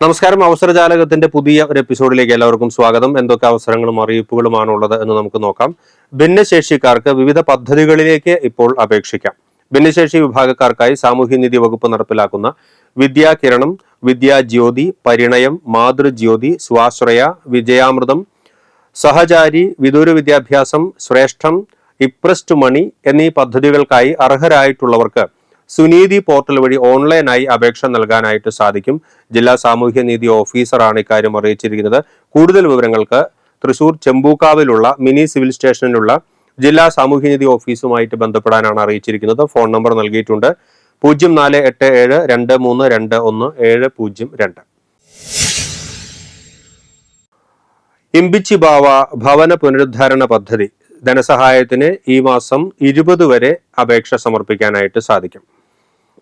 നമസ്കാരം. അവസരജാലകത്തിന്റെ പുതിയ ഒരു എപ്പിസോഡിലേക്ക് എല്ലാവർക്കും സ്വാഗതം. എന്തൊക്കെ അവസരങ്ങളും അറിയിപ്പുകളുമാണ് ഉള്ളത് എന്ന് നമുക്ക് നോക്കാം. ഭിന്നശേഷിക്കാർക്ക് വിവിധ പദ്ധതികളിലേക്ക് ഇപ്പോൾ അപേക്ഷിക്കാം. ഭിന്നശേഷി വിഭാഗക്കാർക്കായി സാമൂഹ്യനീതി വകുപ്പ് നടപ്പിലാക്കുന്ന വിദ്യാകിരണം വിദ്യാജ്യോതി പരിണയം മാതൃജ്യോതി സ്വാശ്രയ വിജയാമൃതം സഹചാരി വിദൂര വിദ്യാഭ്യാസം ശ്രേഷ്ഠം ഇപ്രസ്റ്റ് മണി എന്നീ പദ്ധതികൾക്കായി അർഹരായിട്ടുള്ളവർക്ക് സുനീതി പോർട്ടൽ വഴി ഓൺലൈനായി അപേക്ഷ നൽകാനായിട്ട് സാധിക്കും. ജില്ലാ സാമൂഹ്യനീതി ഓഫീസറാണ് ഇക്കാര്യം അറിയിച്ചിരിക്കുന്നത്. കൂടുതൽ വിവരങ്ങൾക്ക് തൃശൂർ ചെമ്പൂക്കാവിലുള്ള മിനി സിവിൽ സ്റ്റേഷനിലുള്ള ജില്ലാ സാമൂഹ്യനീതി ഓഫീസുമായിട്ട് ബന്ധപ്പെടാനാണ് അറിയിച്ചിരിക്കുന്നത്. ഫോൺ നമ്പർ നൽകിയിട്ടുണ്ട്. പൂജ്യം നാല് എട്ട് ഏഴ് രണ്ട് മൂന്ന് രണ്ട് ഒന്ന് ഏഴ് പൂജ്യം രണ്ട്. ഇമ്പിച്ചി ബാവ ഭവന പുനരുദ്ധാരണ പദ്ധതി ധനസഹായത്തിന് ഈ മാസം ഇരുപത് വരെ അപേക്ഷ സമർപ്പിക്കാനായിട്ട് സാധിക്കും.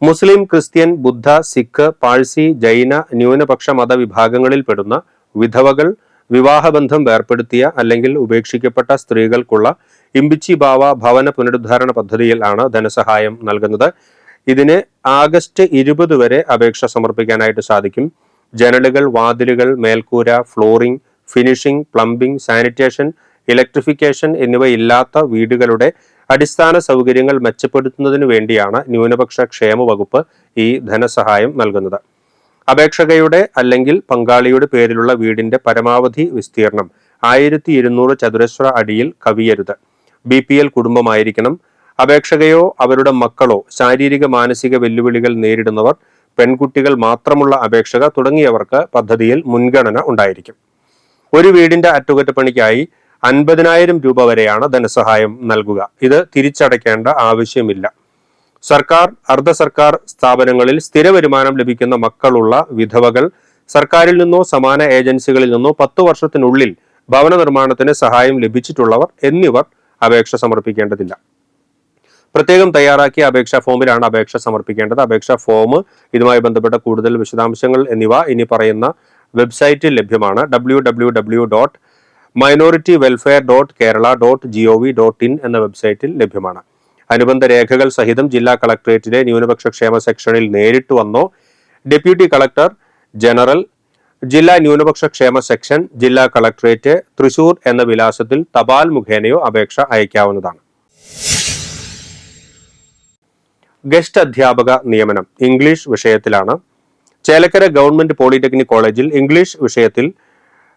മുസ്ലിം ക്രിസ്ത്യൻ ബുദ്ധ സിഖ് പാഴ്സി ജൈന ന്യൂനപക്ഷ മതവിഭാഗങ്ങളിൽപ്പെടുന്ന വിധവകൾ വിവാഹബന്ധം വേർപ്പെടുത്തിയ അല്ലെങ്കിൽ ഉപേക്ഷിക്കപ്പെട്ട സ്ത്രീകൾക്കുള്ള ഇമ്പിച്ചി ബാവ ഭവന പുനരുദ്ധാരണ പദ്ധതിയിൽ ആണ് ധനസഹായം നൽകുന്നത്. ഇതിന് ആഗസ്റ്റ് ഇരുപത് വരെ അപേക്ഷ സമർപ്പിക്കാനായിട്ട് സാധിക്കും. ജനലുകൾ വാതിലുകൾ മേൽക്കൂര flooring finishing plumbing sanitation electrification എന്നിവയില്ലാത്ത വീടുകളുടെ അടിസ്ഥാന സൗകര്യങ്ങൾ മെച്ചപ്പെടുത്തുന്നതിന് വേണ്ടിയാണ് ന്യൂനപക്ഷ ക്ഷേമ വകുപ്പ് ഈ ധനസഹായം നൽകുന്നത്. അപേക്ഷകയുടെ അല്ലെങ്കിൽ പങ്കാളിയുടെ പേരിലുള്ള വീടിന്റെ പരമാവധി വിസ്തീർണം ആയിരത്തി ഇരുന്നൂറ് ചതുരശ്ര അടിയിൽ കവിയരുത്. ബി പി എൽ കുടുംബമായിരിക്കണം. അപേക്ഷകയോ അവരുടെ മക്കളോ ശാരീരിക മാനസിക വെല്ലുവിളികൾ നേരിടുന്നവർ പെൺകുട്ടികൾ മാത്രമുള്ള അപേക്ഷക തുടങ്ങിയവർക്ക് പദ്ധതിയിൽ മുൻഗണന ഉണ്ടായിരിക്കും. ഒരു വീടിന്റെ അറ്റകുറ്റപ്പണിക്കായി അൻപതിനായിരം രൂപ വരെയാണ് ധനസഹായം നൽകുക. ഇത് തിരിച്ചടയ്ക്കേണ്ട ആവശ്യമില്ല. സർക്കാർ അർദ്ധ സർക്കാർ സ്ഥാപനങ്ങളിൽ സ്ഥിര വരുമാനം ലഭിക്കുന്ന മക്കളുള്ള വിധവകൾ സർക്കാരിൽ നിന്നോ സമാന ഏജൻസികളിൽ നിന്നോ പത്തു വർഷത്തിനുള്ളിൽ ഭവന നിർമ്മാണത്തിന് സഹായം ലഭിച്ചിട്ടുള്ളവർ എന്നിവർ അപേക്ഷ സമർപ്പിക്കേണ്ടതില്ല. പ്രത്യേകം തയ്യാറാക്കിയ അപേക്ഷാ ഫോമിലാണ് അപേക്ഷ സമർപ്പിക്കേണ്ടത്. അപേക്ഷാ ഫോം ഇതുമായി ബന്ധപ്പെട്ട കൂടുതൽ വിശദാംശങ്ങൾ എന്നിവ ഇനി പറയുന്ന വെബ്സൈറ്റിൽ ലഭ്യമാണ്. W W W dot minority welfare dot Kerala dot G O V dot in എന്ന വെബ്സൈറ്റിൽ ലഭ്യമാണ്. അനുബന്ധ രേഖകൾ സഹിതം ജില്ലാ കളക്ടറേറ്റിലെ ന്യൂനപക്ഷ ക്ഷേമ സെക്ഷനിൽ നേരിട്ട് വന്നോ? ഡെപ്യൂട്ടി കളക്ടർ ജനറൽ ജില്ലാ ന്യൂനപക്ഷ ക്ഷേമ സെക്ഷൻ ജില്ലാ കളക്ടറേറ്റ് തൃശൂർ എന്ന വിലാസത്തിൽ തപാൽ മുഖേനയോ അപേക്ഷ അയക്കാവുന്നതാണ്. ഗസ്റ്റ് അധ്യാപക നിയമനം ഇംഗ്ലീഷ് വിഷയത്തിലാണ്. ചേലക്കര ഗവൺമെന്റ് പോളിടെക്നിക് കോളേജിൽ ഇംഗ്ലീഷ് വിഷയത്തിൽ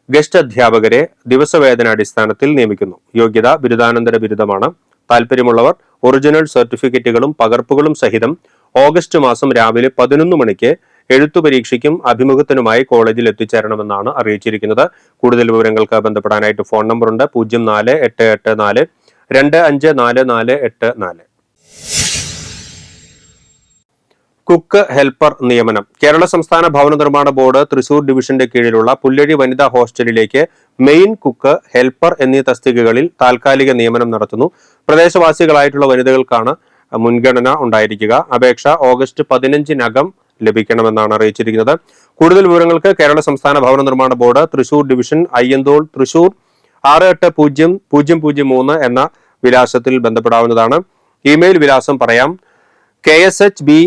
ഗസ്റ്റ് അധ്യാപകരെ ദിവസവേതനാടിസ്ഥാനത്തിൽ നിയമിക്കുന്നു. യോഗ്യത ബിരുദാനന്തര ബിരുദമാണ്. താല്പര്യമുള്ളവർ ഒറിജിനൽ സർട്ടിഫിക്കറ്റുകളും പകർപ്പുകളും സഹിതം ഓഗസ്റ്റ് മാസം രാവിലെ പതിനൊന്ന് മണിക്ക് എഴുത്തു പരീക്ഷയ്ക്കും അഭിമുഖത്തിനുമായി കോളേജിൽ എത്തിച്ചേരണമെന്നാണ് അറിയിച്ചിരിക്കുന്നത്. കൂടുതൽ വിവരങ്ങൾക്ക് ബന്ധപ്പെടാനായിട്ട് ഫോൺ നമ്പറുണ്ട് പൂജ്യം നാല് എട്ട് എട്ട് നാല് രണ്ട് അഞ്ച് നാല് നാല് എട്ട് നാല്. കുക്ക് ഹെൽപ്പർ നിയമനം. കേരള സംസ്ഥാന ഭവന നിർമ്മാണ ബോർഡ് തൃശൂർ ഡിവിഷന്റെ കീഴിലുള്ള പുല്ലഴി വനിതാ ഹോസ്റ്റലിലേക്ക് മെയിൻ കുക്ക് ഹെൽപ്പർ എന്നീ തസ്തികകളിൽ താൽക്കാലിക നിയമനം നടത്തുന്നു. പ്രദേശവാസികളായിട്ടുള്ള വനിതകൾക്കാണ് മുൻഗണന ഉണ്ടായിരിക്കുക. അപേക്ഷ ഓഗസ്റ്റ് പതിനഞ്ചിനകം ലഭിക്കണമെന്നാണ് അറിയിച്ചിരിക്കുന്നത്. കൂടുതൽ വിവരങ്ങൾക്ക് കേരള സംസ്ഥാന ഭവന നിർമ്മാണ ബോർഡ് തൃശൂർ ഡിവിഷൻ അയ്യന്തോൾ തൃശൂർ ആറ് എട്ട് പൂജ്യം പൂജ്യം പൂജ്യം മൂന്ന് എന്ന വിലാസത്തിൽ ബന്ധപ്പെടാവുന്നതാണ്. ഇമെയിൽ വിലാസം പറയാം. K S H B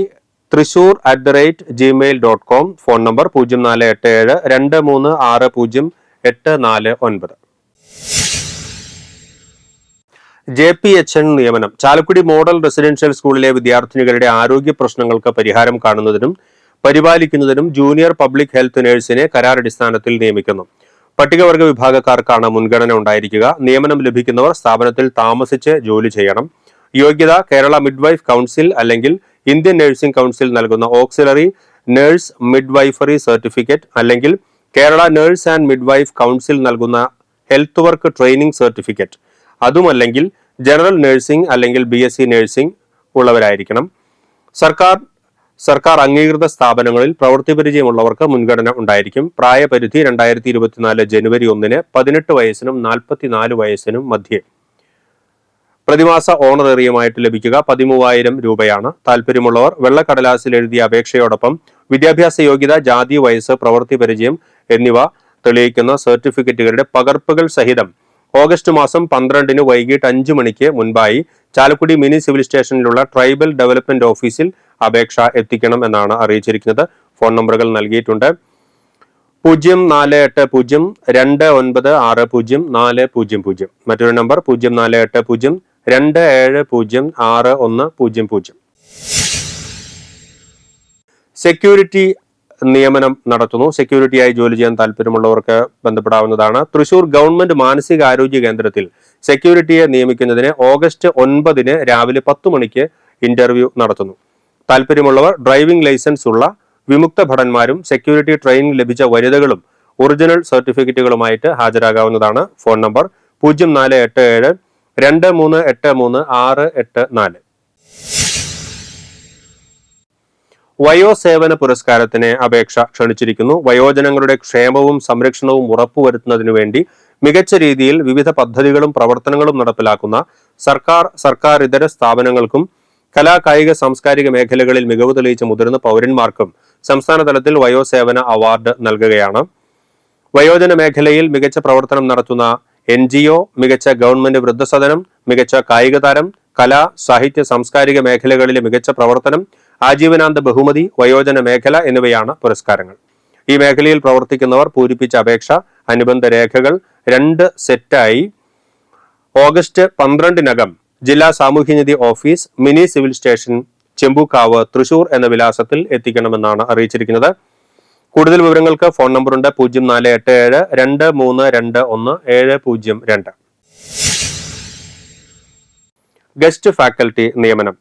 Thrissur at the rate gmail dot com phone number പൂജ്യം നാല് എട്ട് ഏഴ് രണ്ട് മൂന്ന് ആറ് പൂജ്യം എട്ട് നാല് ഒൻപത്. ജെ പി എച്ച് എൻ നിയമനം. ചാലക്കുടി മോഡൽ റെസിഡൻഷ്യൽ സ്കൂളിലെ വിദ്യാർത്ഥിനികളുടെ ആരോഗ്യ പ്രശ്നങ്ങൾക്ക് പരിഹാരം കാണുന്നതിനും പരിപാലിക്കുന്നതിനും ജൂനിയർ പബ്ലിക് ഹെൽത്ത് നഴ്സിനെ കരാറടിസ്ഥാനത്തിൽ നിയമിക്കുന്നു. പട്ടികവർഗ വിഭാഗക്കാർക്കാണ് മുൻഗണന ഉണ്ടായിരിക്കുക. നിയമനം ലഭിക്കുന്നവർ സ്ഥാപനത്തിൽ താമസിച്ച് ജോലി ചെയ്യണം. യോഗ്യത കേരള മിഡ്വൈഫ് കൗൺസിൽ അല്ലെങ്കിൽ ഇന്ത്യൻ നഴ്സിംഗ് കൗൺസിൽ നൽകുന്ന ഓക്സിലറി നഴ്സ് മിഡ്വൈഫറി സർട്ടിഫിക്കറ്റ് അല്ലെങ്കിൽ Kerala nurse and midwife council നൽകുന്ന ഹെൽത്ത് വർക്ക് ട്രെയിനിങ് സർട്ടിഫിക്കറ്റ് അതുമല്ലെങ്കിൽ ജനറൽ നഴ്സിംഗ് അല്ലെങ്കിൽ ബി എസ് സി നഴ്സിംഗ് ഉള്ളവരായിരിക്കണം. സർക്കാർ സർക്കാർ അംഗീകൃത സ്ഥാപനങ്ങളിൽ പ്രവൃത്തി പരിചയമുള്ളവർക്ക് മുൻഗണന ഉണ്ടായിരിക്കും. പ്രായപരിധി രണ്ടായിരത്തി ഇരുപത്തിനാല് ജനുവരി ഒന്നിന് പതിനെട്ട് വയസ്സിനും നാൽപ്പത്തിനാല് വയസ്സിനും മധ്യേ. പ്രതിമാസ ഓണറേറിയമായിട്ട് ലഭിക്കുക പതിമൂവായിരം രൂപയാണ്. താല്പര്യമുള്ളവർ വെള്ളക്കടലാസിൽ എഴുതിയ അപേക്ഷയോടൊപ്പം വിദ്യാഭ്യാസ യോഗ്യത ജാതി വയസ്സ് പ്രവൃത്തി പരിചയം എന്നിവ തെളിയിക്കുന്ന സർട്ടിഫിക്കറ്റുകളുടെ പകർപ്പുകൾ സഹിതം ഓഗസ്റ്റ് മാസം പന്ത്രണ്ടിന് വൈകിട്ട് അഞ്ചു മണിക്ക് മുൻപായി ചാലക്കുടി മിനി സിവിൽ സ്റ്റേഷനിലുള്ള ട്രൈബൽ ഡെവലപ്മെന്റ് ഓഫീസിൽ അപേക്ഷ എത്തിക്കണം എന്നാണ് അറിയിച്ചിരിക്കുന്നത്. ഫോൺ നമ്പറുകൾ നൽകിയിട്ടുണ്ട്. പൂജ്യം നാല് എട്ട് പൂജ്യം രണ്ട് ഒൻപത് ആറ് പൂജ്യം നാല് പൂജ്യം പൂജ്യം. മറ്റൊരു നമ്പർ പൂജ്യം നാല് എട്ട് പൂജ്യം രണ്ട് ഏഴ് പൂജ്യം ആറ് ഒന്ന് പൂജ്യം പൂജ്യം. സെക്യൂരിറ്റി നിയമനം നടത്തുന്നു. സെക്യൂരിറ്റിയായി ജോലി ചെയ്യാൻ താല്പര്യമുള്ളവർക്ക് ബന്ധപ്പെടാവുന്നതാണ്. തൃശൂർ ഗവൺമെന്റ് മാനസികാരോഗ്യ കേന്ദ്രത്തിൽ സെക്യൂരിറ്റിയെ നിയമിക്കുന്നതിന് ഓഗസ്റ്റ് ഒൻപതിന് രാവിലെ പത്ത് മണിക്ക് ഇന്റർവ്യൂ നടത്തുന്നു. താല്പര്യമുള്ളവർ ഡ്രൈവിംഗ് ലൈസൻസ് ഉള്ള വിമുക്ത ഭടന്മാരും സെക്യൂരിറ്റി ട്രെയിനിങ് ലഭിച്ച വനിതകളും ഒറിജിനൽ സർട്ടിഫിക്കറ്റുകളുമായിട്ട് ഹാജരാകാവുന്നതാണ്. ഫോൺ നമ്പർ പൂജ്യം നാല് എട്ട് ഏഴ് രണ്ട് മൂന്ന് എട്ട് മൂന്ന് ആറ് എട്ട് നാല്. വയോസേവന പുരസ്കാരത്തിന് അപേക്ഷ ക്ഷണിച്ചിരിക്കുന്നു. വയോജനങ്ങളുടെ ക്ഷേമവും സംരക്ഷണവും ഉറപ്പുവരുത്തുന്നതിനു വേണ്ടി മികച്ച രീതിയിൽ വിവിധ പദ്ധതികളും പ്രവർത്തനങ്ങളും നടപ്പിലാക്കുന്ന സർക്കാർ സർക്കാർ ഇതര സ്ഥാപനങ്ങൾക്കും കലാ കായിക സാംസ്കാരിക മേഖലകളിൽ മികവ് തെളിയിച്ച മുതിർന്ന പൗരന്മാർക്കും സംസ്ഥാന തലത്തിൽ വയോസേവന അവാർഡ് നൽകുകയാണ്. വയോജന മേഖലയിൽ മികച്ച പ്രവർത്തനം നടത്തുന്ന എൻ ജി ഒ മികച്ച ഗവൺമെന്റ് വൃദ്ധസദനം മികച്ച കായിക താരം കലാ സാഹിത്യ സാംസ്കാരിക മേഖലകളിലെ മികച്ച പ്രവർത്തനം ആജീവനാന്ത ബഹുമതി വയോജന മേഖല എന്നിവയാണ് പുരസ്കാരങ്ങൾ. ഈ മേഖലയിൽ പ്രവർത്തിക്കുന്നവർ പൂരിപ്പിച്ച അപേക്ഷ അനുബന്ധ രേഖകൾ രണ്ട് സെറ്റായി. ഓഗസ്റ്റ് പന്ത്രണ്ടിനകം ജില്ലാ സാമൂഹ്യനിധി office mini civil station Chembukkavu Thrissur എന്ന വിലാസത്തിൽ എത്തിക്കണമെന്നാണ് അറിയിച്ചിരിക്കുന്നത്. കൂടുതൽ വിവരങ്ങൾക്ക് ഫോൺ നമ്പറുണ്ട് പൂജ്യം നാല് എട്ട് ഏഴ് രണ്ട് മൂന്ന് രണ്ട് ഒന്ന് ഏഴ് പൂജ്യം രണ്ട്. ഗസ്റ്റ് ഫാക്കൽറ്റി നിയമനം.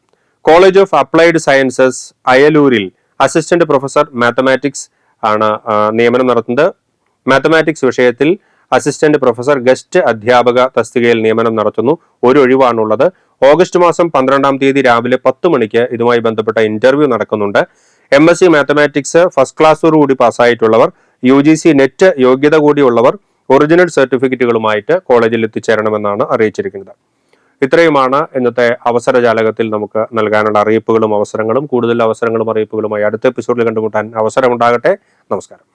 കോളേജ് ഓഫ് അപ്ലൈഡ് സയൻസസ് അയലൂരിൽ അസിസ്റ്റന്റ് പ്രൊഫസർ മാത്തമാറ്റിക്സ് ആണ് നിയമനം നടത്തുന്നത്. മാത്തമാറ്റിക്സ് വിഷയത്തിൽ അസിസ്റ്റന്റ് പ്രൊഫസർ ഗസ്റ്റ് അധ്യാപക തസ്തികയിൽ നിയമനം നടത്തുന്നു. ഒരു ഒഴിവാണുള്ളത്. ഓഗസ്റ്റ് മാസം പന്ത്രണ്ടാം തീയതി രാവിലെ പത്ത് മണിക്ക് ഇതുമായി ബന്ധപ്പെട്ട ഇന്റർവ്യൂ നടക്കുന്നുണ്ട്. M S C mathematics first ക്ലാസ്സോടുകൂടി പാസ്സായിട്ടുള്ളവർ യു ജി സി നെറ്റ് യോഗ്യത കൂടിയുള്ളവർ ഒറിജിനൽ സർട്ടിഫിക്കറ്റുകളുമായിട്ട് കോളേജിൽ എത്തിച്ചേരണമെന്നാണ് അറിയിച്ചിരിക്കുന്നത്. ഇത്രയുമാണ് ഇന്നത്തെ അവസര ജാലകത്തിൽ നമുക്ക് നൽകാനുള്ള അറിയിപ്പുകളും അവസരങ്ങളും കൂടുതൽ അവസരങ്ങളും അറിയിപ്പുകളുമായി അടുത്ത എപ്പിസോഡിൽ കണ്ടുമുട്ടാൻ അവസരമുണ്ടാകട്ടെ. നമസ്കാരം.